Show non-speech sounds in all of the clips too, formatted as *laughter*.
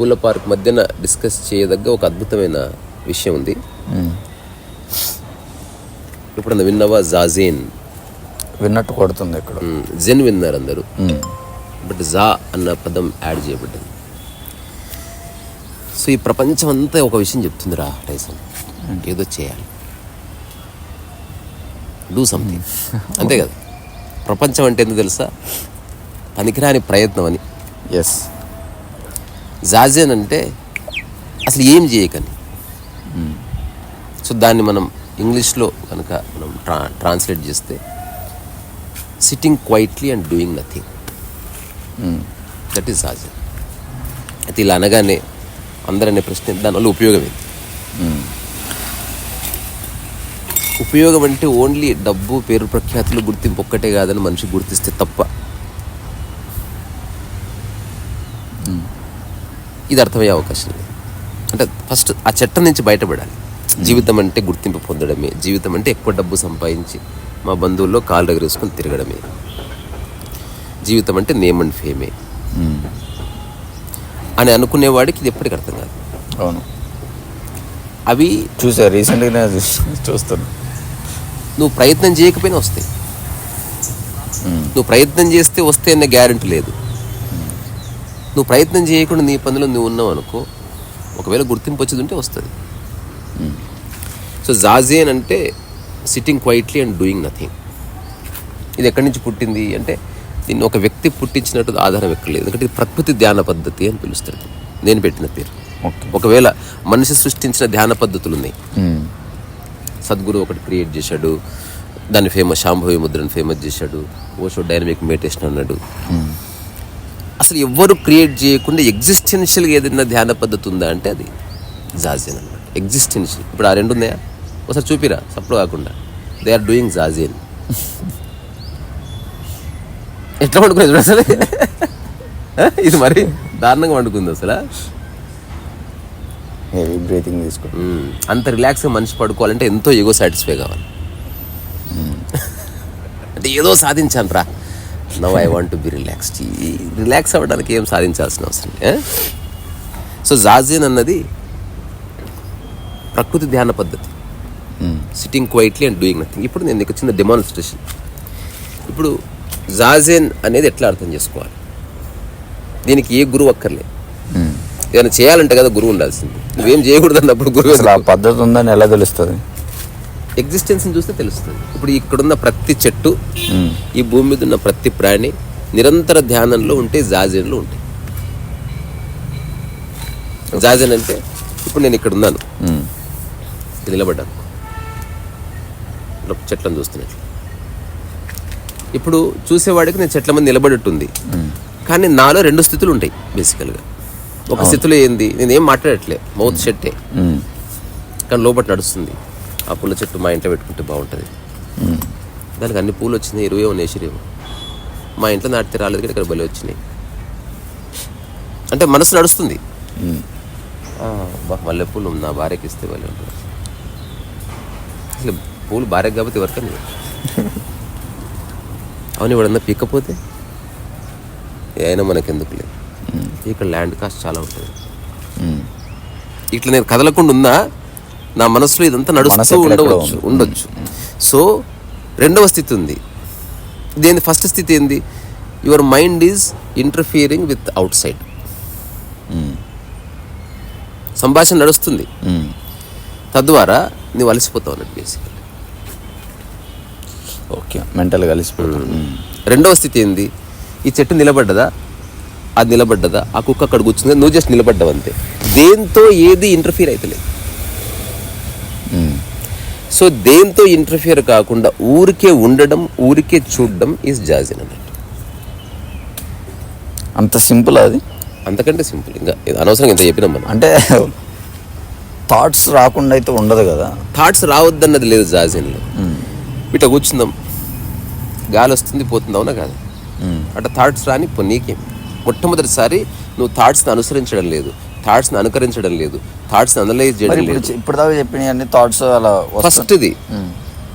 పూల పార్క్ మధ్యన డిస్కస్ చేయదగ్గ ఒక అద్భుతమైన విషయం ఉంది. ఇప్పుడు విన్నవా జాజేన్? విన్నట్టు కొడుతుంది ఇక్కడ. జెన్ విన్నారు అందరూ బట్ జా అన్న పదం యాడ్ చేయబడ్డది సో ఈ ప్రపంచం అంతా ఒక విషయం చెప్తుందిరా టైసన్. ఏదో చేయాలి. Do something. *laughs* అంతే కదా. ప్రపంచం అంటే ఎందుకు తెలుసా? పనికిరాని ప్రయత్నం అని. ఎస్ జాజెన్ అంటే అసలు ఏం చేయకని సో దాన్ని మనం ఇంగ్లీష్లో కనుక మనం ట్రా ట్రాన్స్లేట్ చేస్తే sitting quietly and doing nothing that is zazen అయితే ఇలా అనగానే అందరనే ప్రశ్న దానివల్ల ఉపయోగం ఏంటి? ఉపయోగం అంటే ఓన్లీ డబ్బు పేరు ప్రఖ్యాతులు గుర్తింపు ఒక్కటే కాదని మనిషి గుర్తిస్తే తప్ప ఇది అర్థమయ్యే అవకాశం లేదు. అంటే ఫస్ట్ ఆ చట్టం నుంచి బయటపడాలి. జీవితం అంటే గుర్తింపు పొందడమే. జీవితం అంటే ఎక్కువ డబ్బు సంపాదించి మా బంధువుల్లో కాళ్ళు ఎగరేసుకొని తిరగడమే. జీవితం అంటే నేమ్ అండ్ ఫేమే. అని అనుకునేవాడికి ఇది ఎప్పటికీ అర్థం కాదు. అవును. అవి చూసా రీసెంట్గానే చూస్తాను నువ్వు ప్రయత్నం చేయకపోయినా వస్తాయి. నువ్వు ప్రయత్నం చేస్తే వస్తే అనే గ్యారెంటీ లేదు. నువ్వు ప్రయత్నం చేయకుండా నీ పనిలో నువ్వు ఉన్నావు అనుకో ఒకవేళ గుర్తింపు వచ్చేది ఉంటే వస్తుంది సో జాజేన్ అంటే sitting quietly and doing nothing ఇది ఎక్కడి నుంచి పుట్టింది అంటే దీన్ని ఒక వ్యక్తి పుట్టించినట్టు ఆధారం ఎక్కలేదు. ఎందుకంటే ఇది ప్రకృతి ధ్యాన పద్ధతి అని పిలుస్తారు నేను పెట్టిన పేరు. ఒకవేళ మనిషి సృష్టించిన ధ్యాన పద్ధతులు ఉన్నాయి సద్గురు ఒకటి క్రియేట్ చేశాడు. దాన్ని ఫేమస్ శాంభవి ముద్రను ఫేమస్ చేశాడు. ఓషో డైనమిక్ మెడిటేషన్ అన్నాడు. అసలు ఎవ్వరు క్రియేట్ చేయకుండా ఎగ్జిస్టెన్షియల్గా ఏదైనా ధ్యాన పద్ధతి ఉందా అంటే అది జాజియన్ అనమాట ఎగ్జిస్టెన్షియల్ ఇప్పుడు ఆ రెండు ఉన్నాయా? ఒకసారి చూపిరా సప్పుడు కాకుండా. They are doing zazen. ఎట్లా వండుకునేది చూడు అసలు? ఇది మరి దారుణంగా వండుకుంది అసలు? హెవీ బ్రీతింగ్ తీసుకో. అంత రిలాక్స్గా మనిషి పడుకోవాలంటే ఎంతో ఎగో సాటిస్ఫై కావాలి. అంటే ఏదో సాధించాను రా. Now I want be relaxed relax అవ్వడానికి ఏం సాధించాల్సిన అవసరం. సో జాజిన్ అన్నది ప్రకృతి ధ్యాన పద్ధతి. Sitting quietly and doing nothing ఇప్పుడు నేను నీకు చిన్న డెమాన్స్ట్రేషన్ ఇప్పుడు జాజెన్ అనేది ఎట్లా అర్థం చేసుకోవాలి? దీనికి ఏ గురువు అక్కర్లే ఏదైనా చేయాలంటే కదా గురువు ఉండాల్సింది. నువ్వేం చేయకూడదు అన్నప్పుడు గురువు అసలు ఆ పద్ధతి ఉందని ఎలా తెలుస్తుంది? ఎగ్జిస్టెన్స్ని చూస్తే తెలుస్తుంది. ఇప్పుడు ఇక్కడున్న ప్రతి చెట్టు ఈ భూమి మీద ఉన్న ప్రతి ప్రాణి నిరంతర ధ్యానంలో ఉంటే జాజెన్లో ఉంటాయి. జాజెన్ అంటే ఇప్పుడు నేను ఇక్కడ ఉన్నాను. నిలబడ్డాను. చెట్లను చూస్తున్నట్లు. ఇప్పుడు చూసేవాడికి నేను చెట్ల మీద నిలబడట్టుంది కానీ నాలో రెండు స్థితులు ఉంటాయి బేసికల్గా ఒక స్థితిలో ఏంది? నేను ఏం మాట్లాడట్లే. మౌత్ షెట్టే కానీ లోపల నడుస్తుంది. ఆ పూల చెట్టు మా ఇంట్లో పెట్టుకుంటే బాగుంటుంది. దానికి అన్ని పూలు వచ్చినాయి ఇరవై నేసిరేమో మా ఇంట్లో నాటితే రాలేదు కానీ ఇక్కడ బలి వచ్చినాయి. అంటే మనసు నడుస్తుంది. మల్లెపూలు మల్లె పూలు నా భార్యకి ఇస్తే బలి ఉంటుంది. అసలు పూలు భార్యకి కాబట్టి ఎవరికని అవును ఇవాడన్నా పీకపోతే ఏ అయినా మనకెందుకులే. ఇక్కడ ల్యాండ్ కాస్ట్ చాలా ఉంటుంది. ఇట్లా నేను కదలకుండా ఉన్నా నా మనసులో ఇదంతా నడుస్తూ ఉండవచ్చు ఉండొచ్చు. సో రెండవ స్థితి ఉంది. దేని ఫస్ట్ స్థితి ఏంది? Your mind is interfering with outside. సంభాషణ నడుస్తుంది. తద్వారా నువ్వు అలసిపోతావు అన్నట్టు బేసికల్ ఓకే మెంటల్ కలిసిపోతుంది రెండవ స్థితి ఏంది? ఈ చెట్టు నిలబడ్డదా? అది నిలబడ్డదా? ఆ కుక్క అక్కడ కూర్చుంది. నువ్వు జస్ట్ నిలబడ్డావు అంతే. దేంతో ఏది ఇంటర్ఫియర్ అవుతలేదు సో దేంతో ఇంటర్ఫియర్ కాకుండా ఊరికే ఉండడం ఊరికే చూడడం ఈజ్ జాజిన్ అన్నట్టు అంత సింపుల్ అది? అంతకంటే సింపుల్. ఇంకా ఇది అనవసరంగా ఇంత చెప్పినాం మనం. అంటే థాట్స్ రాకుండా అయితే ఉండదు కదా? థాట్స్ రావద్దన్నది లేదు జాజిన్లో ఇట్లా కూర్చుందాం గాలి వస్తుంది పోతుంది అవునా కాదు? అట్లా థాట్స్ రాని నీకేం? మొట్టమొదటిసారి నువ్వు థాట్స్ని అనుసరించడం లేదు. థాట్స్ని అనుకరించడం లేదు. థాట్స్ని అనలైజ్ చేయడం లేదు ఇప్పుడు దాకా చెప్పిన అన్ని థాట్స్ అలా ఫస్ట్ది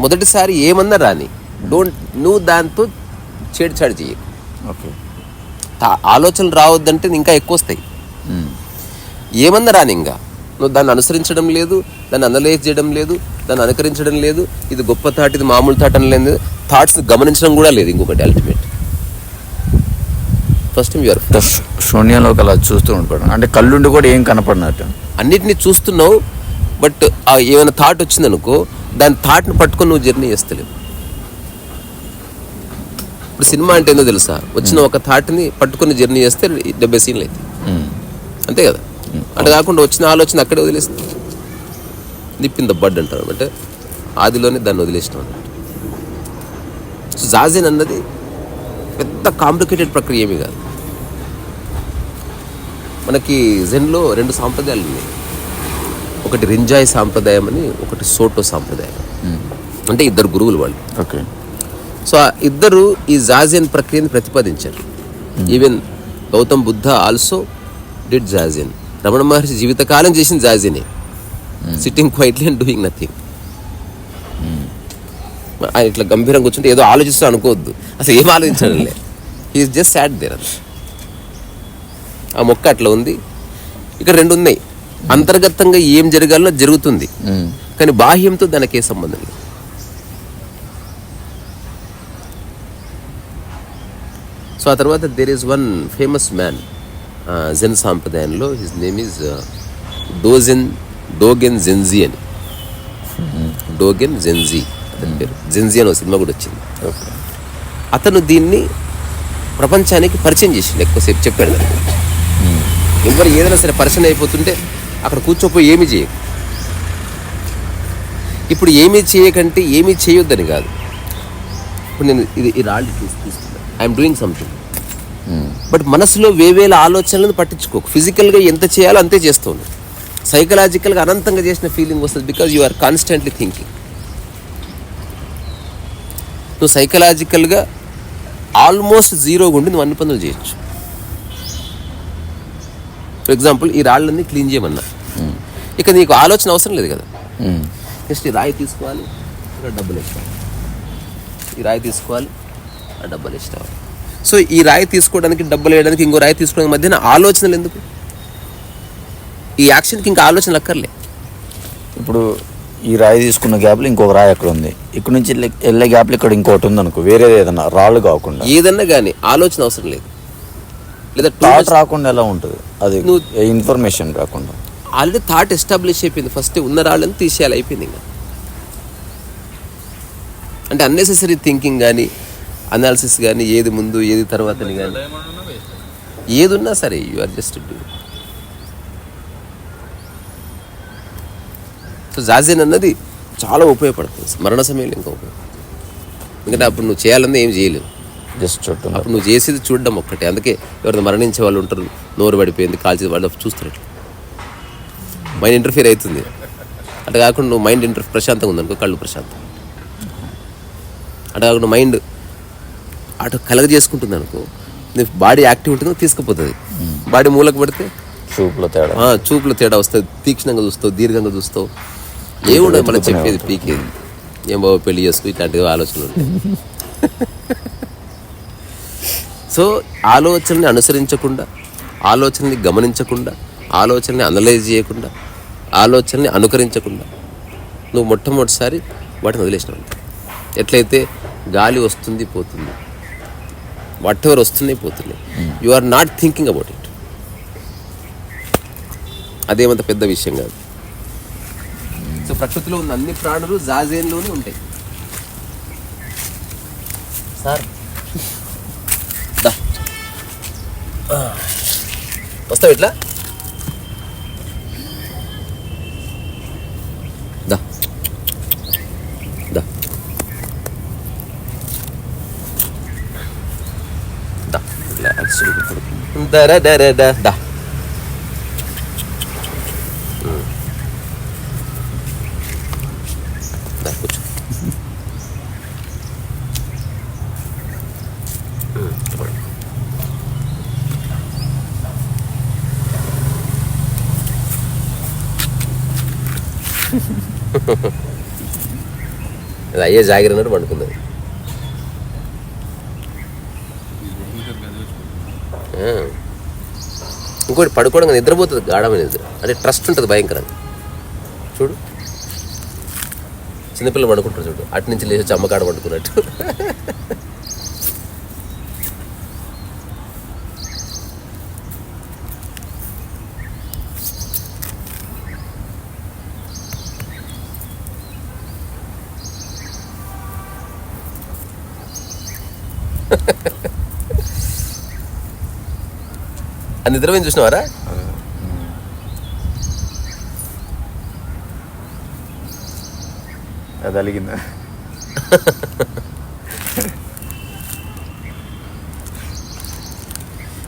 మొదటిసారి ఏమన్నా రాని డోంట్ నువ్వు దాంతో చేడిచాడి చెయ్యి ఓకే. ఆలోచనలు రావద్దంటే ఇంకా ఎక్కువ వస్తాయి. ఏమన్నా రాని ఇంకా నువ్వు దాన్ని అనుసరించడం లేదు దాన్ని అనలైజ్ చేయడం లేదు దాన్ని అనుకరించడం లేదు ఇది గొప్ప థాట్ ఇది మామూలు థాట్ అని లేదు థాట్స్ గమనించడం కూడా లేదు ఇంకొకటి అల్టిమేట్ ఫస్ట్ టైం యూఆర్ అంటే శూ- శూన్యంలోకి అలా చూస్తూ ఉంటాడు. అంటే కళ్ళుండి కూడా ఏం కనపడినట్టు. అన్నిటినీ చూస్తున్నావు బట్ ఆ ఏమైనా థాట్ వచ్చిందనుకో దాని థాట్ని పట్టుకొని నువ్వు జర్నీ చేస్తలేవు. ఇప్పుడు సినిమా అంటే ఏందో తెలుసా? వచ్చిన ఒక థాట్ని పట్టుకొని జర్నీ చేస్తే డెబ్బై సీన్లు అయితే ఉమ్. అంతే కదా? అటు కాకుండా వచ్చిన ఆలోచన అక్కడే వదిలేస్తుంది నిప్పిన బడ్ అంటారు అంటే ఆదిలోనే దాన్ని వదిలేసినాం అన్నట్టు. జాజిన్ అన్నది పెద్ద కాంప్లికేటెడ్ ప్రక్రియ ఏమీ కాదు. మనకి జెన్లో రెండు సాంప్రదాయాలు ఉన్నాయి. ఒకటి రింజాయ్ సాంప్రదాయం అని ఒకటి సోటో సాంప్రదాయం. ఉమ్. అంటే ఇద్దరు గురువులు వాళ్ళు. ఓకే. సో ఇద్దరు ఈ జాజియన్ ప్రక్రియని ప్రతిపాదించారు. Even Gautam Buddha also did zazen Ramana Maharshi జీవితకాలం చేసిన జాజియనే sitting quietly and doing nothing ఆయన ఇట్లా గంభీరంగా కూర్చుంటే ఏదో ఆలోచిస్తూ అనుకోవద్దు. అసలు ఏం ఆలోచించడం లే హీఈస్ జస్ట్ సాడ్ దేర్ ఆ మొక్క అట్లా ఉంది. ఇక్కడ రెండు ఉన్నాయి. అంతర్గతంగా ఏం జరగాలో జరుగుతుంది. కానీ బాహ్యంతో దానికి ఏ సంబంధం లేదు. సో ఆ తర్వాత there is one famous man Zen సాంప్రదాయంలో his name is Dogen Dogen Zenji అని. డోగెన్ జెన్జీ అతని పేరు. జెన్జీ అని ఒక సినిమా కూడా వచ్చింది. ఓకే అతను దీన్ని ప్రపంచానికి పరిచయం చేసిండు ఎక్కువసేపు చెప్పాడు ఎవరు ఏదైనా సరే పరిచయం అయిపోతుంటే అక్కడ కూర్చోపోయి ఏమి చేయ ఇప్పుడు ఏమీ చేయకంటే ఏమీ చేయొద్దని కాదు. ఇప్పుడు నేను ఇది ఈ రాళ్ళు తీసి తీసుకున్నాను ఐఎమ్ డూయింగ్ సంథింగ్ బట్ మనసులో వేవేల ఆలోచనలను పట్టించుకోకు. ఫిజికల్గా ఎంత చేయాలో అంతే చేస్తుంది సైకలాజికల్గా అనంతంగా చేసిన ఫీలింగ్ వస్తుంది because you are constantly thinking నువ్వు సైకలాజికల్గా ఆల్మోస్ట్ జీరో ఉండి నువ్వు అన్ని పనులు చేయొచ్చు. ఫర్ ఎగ్జాంపుల్ ఈ రాళ్ళన్నీ క్లీన్ చేయమన్నా. ఇక నీకు ఆలోచన అవసరం లేదు కదా. జస్ట్ ఈ రాయి తీసుకోవాలి ఇక్కడ డబ్బులు ఇస్తాను ఈ రాయి తీసుకోవాలి ఆ డబ్బులు ఇస్తాను సో ఈ రాయి తీసుకోవడానికి డబ్బులు వేయడానికి ఇంకో రాయి తీసుకోవడానికి మధ్యన ఆలోచనలు ఎందుకు? ఈ యాక్షన్కి ఇంకా ఆలోచనలు అక్కర్లే. ఇప్పుడు ఈ రాయి తీసుకున్న గ్యాప్లో ఇంకొక రాయి అక్కడ ఉంది. ఇక్కడ నుంచి వెళ్ళే- గ్యాప్లో ఇక్కడ ఇంకోటి ఉంది అనుకో వేరేది ఏదన్నా రాళ్ళు కాకుండా. ఏదన్నా కానీ ఆలోచన అవసరం లేదు. లేదా థాట్ రాకుండా ఎలా ఉంటుంది? అది ఇన్ఫర్మేషన్ రాకుండా. ఆల్రెడీ థాట్ ఎస్టాబ్లిష్ అయిపోయింది. ఫస్ట్ ఉన్న రాళ్ళని తీసేయాలి అయిపోయింది ఇంకా. అంటే అన్నెసెసరీ థింకింగ్ కానీ అనాలిసిస్ కానీ ఏది ముందు ఏది తర్వాత అని కానీ ఏది ఉన్నా సరే you are just do so zazen అన్నది చాలా ఉపయోగపడుతుంది. మరణ సమయంలో ఇంకా ఉపయోగపడుతుంది. ఎందుకంటే అప్పుడు నువ్వు చేయాలన్నా ఏం చేయలేవు. జస్ట్ చుట్టూ అప్పుడు నువ్వు చేసేది చూడడం ఒక్కటే. అందుకే ఎవరైనా మరణించే వాళ్ళు ఉంటారు నోరు పడిపోయింది కాల్చేది వాళ్ళు చూస్తారు ఇట్లా మైండ్ ఇంటర్ఫియర్ అవుతుంది. అట్లా కాకుండా నువ్వు మైండ్ ఇంటర్ ప్రశాంతంగా ఉందనుకో కళ్ళు ప్రశాంతం. అట్లా కాకుండా మైండ్ అటు కలగ చేసుకుంటుంది అనుకో నీ బాడీ యాక్టివ్ ఉంటుందో తీసుకుపోతుంది. బాడీ మూలకు పడితే చూపులో తేడా. చూపులో తేడా వస్తుంది తీక్షణంగా చూస్తావు దీర్ఘంగా చూస్తావు. ఏముండదు మనం చెప్పేది పీకేది ఏం బాబు పెళ్ళి చేసుకో ఇట్లాంటివి ఆలోచనలు ఉంటాయి. *laughs* సో ఆలోచనని అనుసరించకుండా ఆలోచనని గమనించకుండా ఆలోచనని అనలైజ్ చేయకుండా ఆలోచనని అనుకరించకుండా నువ్వు మొట్టమొదటిసారి వాటిని వదిలేసినావు ఎట్లయితే గాలి వస్తుంది పోతుంది. వాట్ ఎవర్ వస్తున్నాయి పోతున్నాయి you are not thinking about it అదేమంత పెద్ద విషయం కాదు. సో ప్రకృతిలో ఉన్న అన్ని ప్రాణులు జాజేన్లోనే ఉంటాయి. సార్. వస్తావు ఇట్లా దా. ద. దా. దా కూర్చో అది అయ్యే జాగిరన్నట్టు పండుకుంది ఇంకోటి పడుకోవడం నిద్రపోతుంది గాఢమైన నిద్ర అంటే ట్రస్ట్ ఉంటుంది భయంకరంగా. చూడు. చిన్నపిల్లలు పడుకుంటారు చూడు. అటు నుంచి లేచి వచ్చి అమ్మకాడ పడుకున్నట్టు. ఆ నిద్రపోయింది చూసినావారా? అది అలిగిందా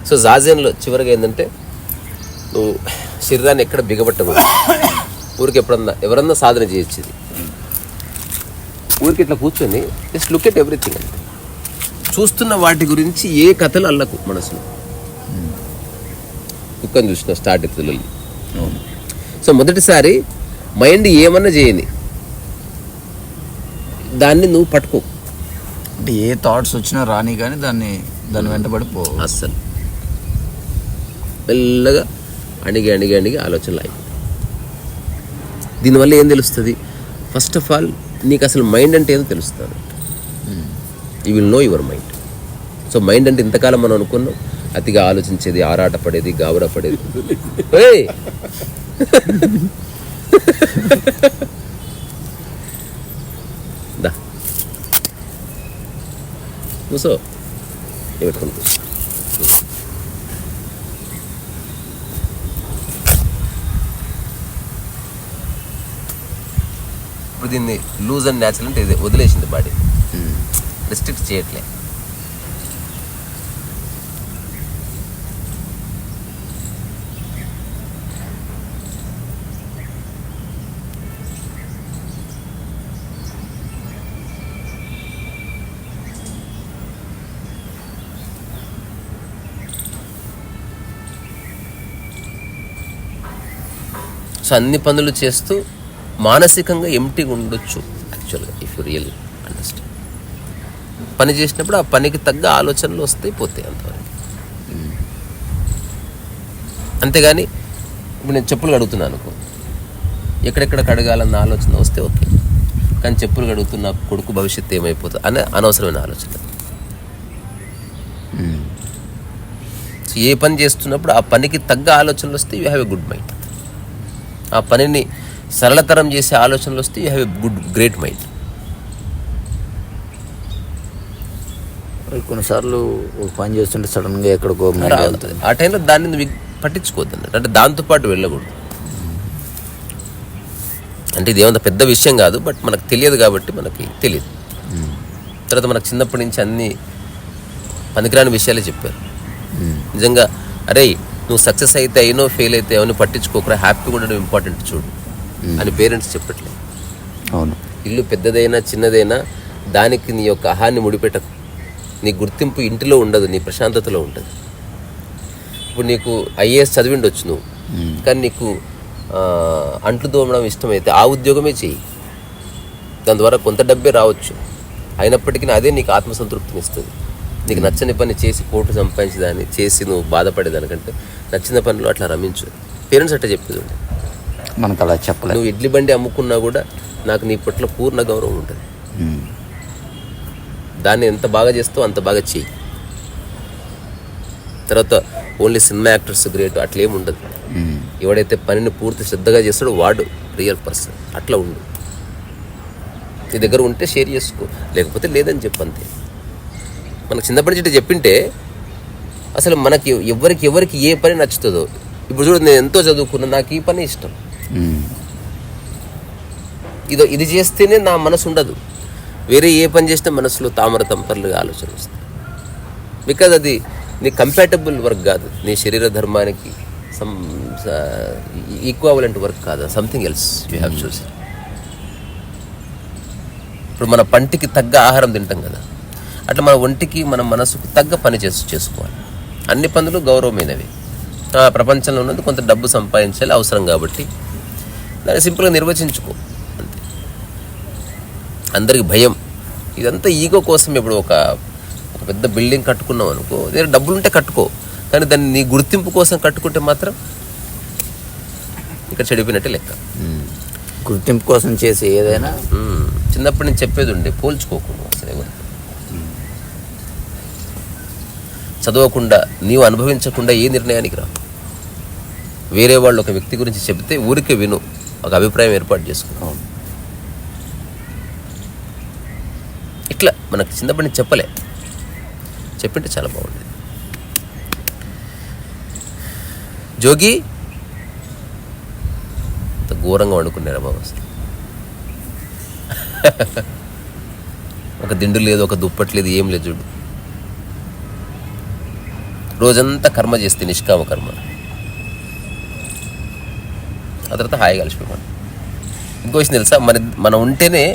సో జాజన్లో చివరిగా ఏంటంటే నువ్వు శరీరాన్ని ఎక్కడ బిగబట్టకూడదు. ఊరికి ఎప్పుడన్నా ఎవరన్నా సాధన చేయొచ్చు ఊరికి ఇట్లా కూర్చొని జస్ట్ లుక్ ఎట్ ఎవ్రీథింగ్ అంటే చూస్తున్న వాటి గురించి ఏ కథలు అల్లకు మనసులో? కుక్కని చూసిన స్టార్ట్ పిల్లలు సో మొదటిసారి మైండ్ ఏమన్నా చేయని. దాన్ని నువ్వు పట్టుకో. అంటే ఏ థాట్స్ వచ్చినా రాని కానీ దాన్ని దాని వెంటబడి పో అస్సలు. మెల్లగా అణిగి అణిగి అణిగి ఆలోచనలు అయిపోయి దీనివల్ల ఏం తెలుస్తుంది? ఫస్ట్ ఆఫ్ ఆల్ నీకు అసలు మైండ్ అంటే ఏదో తెలుస్తుంది. You will know your mind so mind అంటే ఇంతకాలం మనం అనుకున్నాం. అతిగా ఆలోచించేది ఆరాట పడేది గాబర పడేది దా. కూసో. పెట్టుకుని కూర్చో ఇప్పుడు దీన్ని లూజ్ అండ్ న్యాచురల్ అంటే ఇది వదిలేసింది బాడీ. రిస్ట్రిక్ట్ చేయట్లే. సో అన్ని పనులు చేస్తూ మానసికంగా ఎంటీగా ఉండొచ్చు యాక్చువల్గా ఇఫ్ యూ రియల్ అండర్స్టాండ్ పని చేసినప్పుడు ఆ పనికి తగ్గ ఆలోచనలు వస్తాయి పోతాయి అంతవరకు. అంతేగాని ఇప్పుడు నేను చెప్పులు కడుగుతున్నాను అనుకో. ఎక్కడెక్కడ కడగాలన్న ఆలోచన వస్తే ఓకే. కానీ చెప్పులు కడుగుతున్న కొడుకు భవిష్యత్తు ఏమైపోతుంది అనే అనవసరమైన ఆలోచన. సో ఏ పని చేస్తున్నప్పుడు ఆ పనికి తగ్గ ఆలోచనలు వస్తే you have a good mind ఆ పనిని సరళతరం చేసే ఆలోచనలు వస్తే you have a good great mind కొన్నిసార్లు పని చేస్తుంటే సడన్గా ఎక్కడికో mind రావుతుంది ఆ టైంలో దాన్ని నువ్వు పట్టించుకోవద్దు అంటే దాంతోపాటు వెళ్ళకూడదు. అంటే ఇది ఏమంత పెద్ద విషయం కాదు బట్ మనకు తెలియదు కాబట్టి మనకి తెలియదు తర్వాత మనకు చిన్నప్పటి నుంచి అన్ని పనికిరాని విషయాలే చెప్పారు. నిజంగా అరే నువ్వు సక్సెస్ అయితే అయినో ఫెయిల్ అయితే అవన్నీ పట్టించుకోకరా హ్యాపీగా ఉండడం ఇంపార్టెంట్ చూడు అని పేరెంట్స్ చెప్పట్లేదు. అవును. ఇల్లు పెద్దదైనా చిన్నదైనా దానికి నీ యొక్క అహాన్ని ముడిపెట్టకు. నీ గుర్తింపు ఇంటిలో ఉండదు నీ ప్రశాంతతలో ఉంటుంది. ఇప్పుడు నీకు ఐఏఎస్ చదివిండొచ్చు నువ్వు. కానీ నీకు అంట్లు తోమడం ఇష్టమైతే ఆ ఉద్యోగమే చెయ్యి. దాని ద్వారా కొంత డబ్బే రావచ్చు. అయినప్పటికీ అదే నీకు ఆత్మసంతృప్తిని ఇస్తుంది. నీకు నచ్చని పని చేసి కోట్లు సంపాదించేదాన్ని చేసి నువ్వు బాధపడేదానికంటే నచ్చిన పనిలో అట్లా రమించు. పేరెంట్స్ అట్లా చెప్పేది ఉండే. మనకు అలా చెప్పలేదు నువ్వు ఇడ్లీ బండి అమ్ముకున్నా కూడా నాకు నీ పట్ల పూర్ణ గౌరవం ఉంటుంది. దాన్ని ఎంత బాగా చేస్తావు అంత బాగా చెయ్యి తర్వాత ఓన్లీ సినిమా యాక్టర్స్ గ్రేట్ అట్లేం ఉండదు. ఎవడైతే పనిని పూర్తి శ్రద్ధగా చేస్తాడో వాడు రియల్ పర్సన్ అట్లా ఉండు. నీ దగ్గర ఉంటే షేర్ చేసుకో లేకపోతే లేదని చెప్పు అంతే. మనకు చిన్నప్పటి నుంచి చెప్పింటే అసలు మనకి ఎవరికి ఎవరికి ఏ పని నచ్చుతుందో. ఇప్పుడు చూడు నేను ఎంతో చదువుకున్నా నాకు ఈ పని ఇష్టం. ఇదో ఇది చేస్తేనే నా మనసు ఉండదు. వేరే ఏ పని చేసినా మనసులో తామర తంపర్లుగా ఆలోచన వస్తుంది. బికాజ్ అది నీ కంపాటబుల్ వర్క్ కాదు. నీ శరీర ధర్మానికి సమ్ ఈక్వాలెంట్ వర్క్ కాదు. Something else you have choose ఇప్పుడు మన పంటికి తగ్గ ఆహారం తింటాం కదా. అట్లా మన ఒంటికి మన మనసుకు తగ్గ పని చేసు చేసుకోవాలి. అన్ని పనులు గౌరవమైనవి. ఆ, ప్రపంచంలో ఉన్నది కొంత డబ్బు సంపాదించాలి అవసరం కాబట్టి. దాన్ని సింపుల్గా నిర్వచించుకో. అందరికి భయం. ఇదంతా ఈగో కోసం ఇప్పుడు ఒక ఒక పెద్ద బిల్డింగ్ కట్టుకున్నాం అనుకో దగ్గర డబ్బులు ఉంటే కట్టుకో కానీ దాన్ని నీ గుర్తింపు కోసం కట్టుకుంటే మాత్రం ఇక్కడ చెడిపోయినట్టే లెక్క. గుర్తింపు కోసం చేసే ఏదైనా. చిన్నప్పటి నుంచి చెప్పేది ఉండే పోల్చుకోకు అసలు ఎవరితో. చదవకుండా నీవు అనుభవించకుండా ఏ నిర్ణయానికి రా వేరే వాళ్ళు ఒక వ్యక్తి గురించి చెబితే ఊరికే విను ఒక అభిప్రాయం ఏర్పాటు చేసుకో. ఇట్లా మనకు చిన్నప్పటి చెప్పలే. చెప్పింటే చాలా బాగుండేది. జోగి అంత ఘోరంగా వండుకున్నారా బాబు అసలు? ఒక దిండు లేదు ఒక దుప్పటి లేదు ఏం లేదు చూడు. రోజంతా కర్మ చేస్తే నిష్కామ కర్మ. ఆ తర్వాత హాయిగా కలిసిపోయాం ఇంకో విషయం తెలుసా? మన మనం ఉంటేనే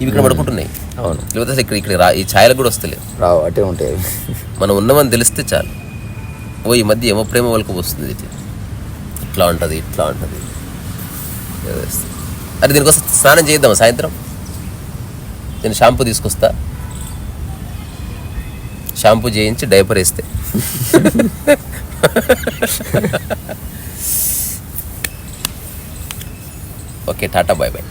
ఇవి ఇక్కడ పడుకుంటున్నాయి. అవును. లేకపోతే అసలు ఇక్కడ ఇక్కడ రా ఈ ఛాయలకు కూడా వస్తలేవు రావు అటే ఉంటాయి. మనం ఉన్నామని తెలిస్తే చాలు. ఓ ఈ మధ్య ఏమో ప్రేమ వాళ్ళకు వస్తుంది ఇది. ఇట్లా ఉంటుంది ఇట్లా ఉంటుంది. అరే దీనికోసం స్నానం చేద్దాం సాయంత్రం? నేను షాంపూ తీసుకొస్తా. షాంపూ చేయించి డైపర్ వేస్తే. *laughs* Okay Tata bye bye.